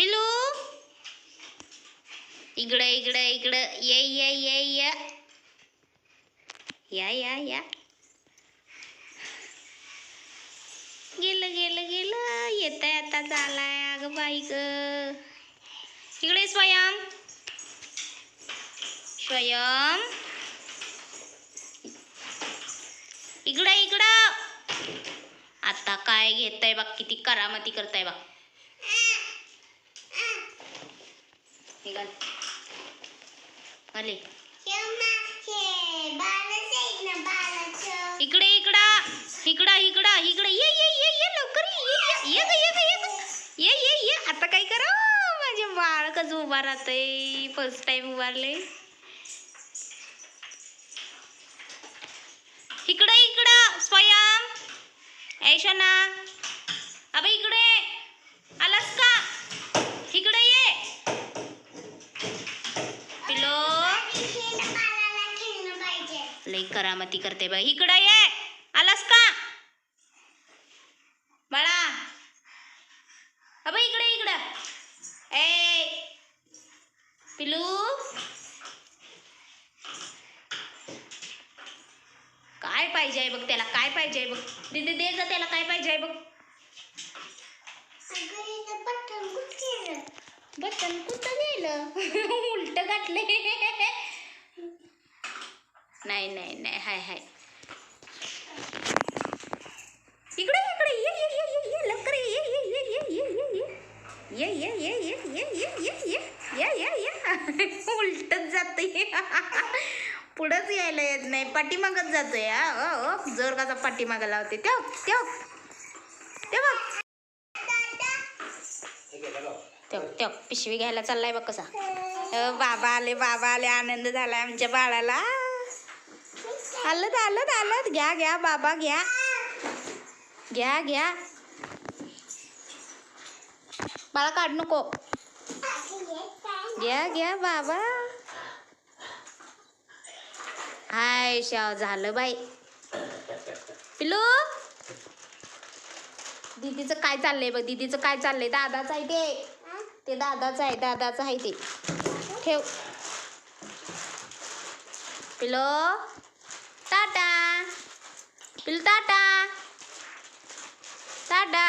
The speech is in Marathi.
पिलू. इकडं इकडं इकडं. ये ये ये ये. या या या. गेलं गेलं गेलं. येत आहे आता चालाय अगं बाई ग. इकडे स्वयं. स्वयं. इकडं इकडं. आता काय घेताय बघ किती करामती करताय बघ. निघाल आले इकडे इकडं इकडं इकडं इकडे ये ये ये ये लवकर ये ये ये ये ये ये ये ये आता काय करा माझे बाळ कसं उभा राहतंय फर्स्ट टाइम उभारले इकडे इकडं स्वयं ऐशना अबे इकडे आलास का इकडे ये पिलो लई करामती करते बाई. इकडं ये. आलास का? बाळा. अबे इकडे इकडं. ए पिलू. काय पाहिजे बघ त्याला? काय पाहिजे बघ? दीदी दे जा त्याला काय पाहिजे बघ. बटन कुठं गेलं उलट गाठले नाही नाही नाही हाय हाय इकडे इकडे ये ये ये ये ये लवकर ये ये ये ये ये ये ये ये ये ये ये ये ये ये ये ये ये ये उलटच जातंय पुढंच यायला येत नाही पाठीमागत जातोय हा ओ ओ जोर कसा पाठीमागं लावते तेव तेव ते बघ तेव तेव पिशवी घ्यायला चाललाय बघ कसा बाबा आले बाबा आले आनंद झालाय आमच्या बाळाला आलत आलत आलत. घ्या घ्या बाबा घ्या. घ्या घ्या. बाळा काढ नको. घ्या घ्या बाबा. हाय शाव झालं बाई. पिलू दीदीचं काय चाललंय बघ? दीदीचं काय चाललंय? दादाचं आहे ते. ते दादाचं आहे दादाचं आहे ते. ठेव. पिलो টাটা পিল টাটা টাটা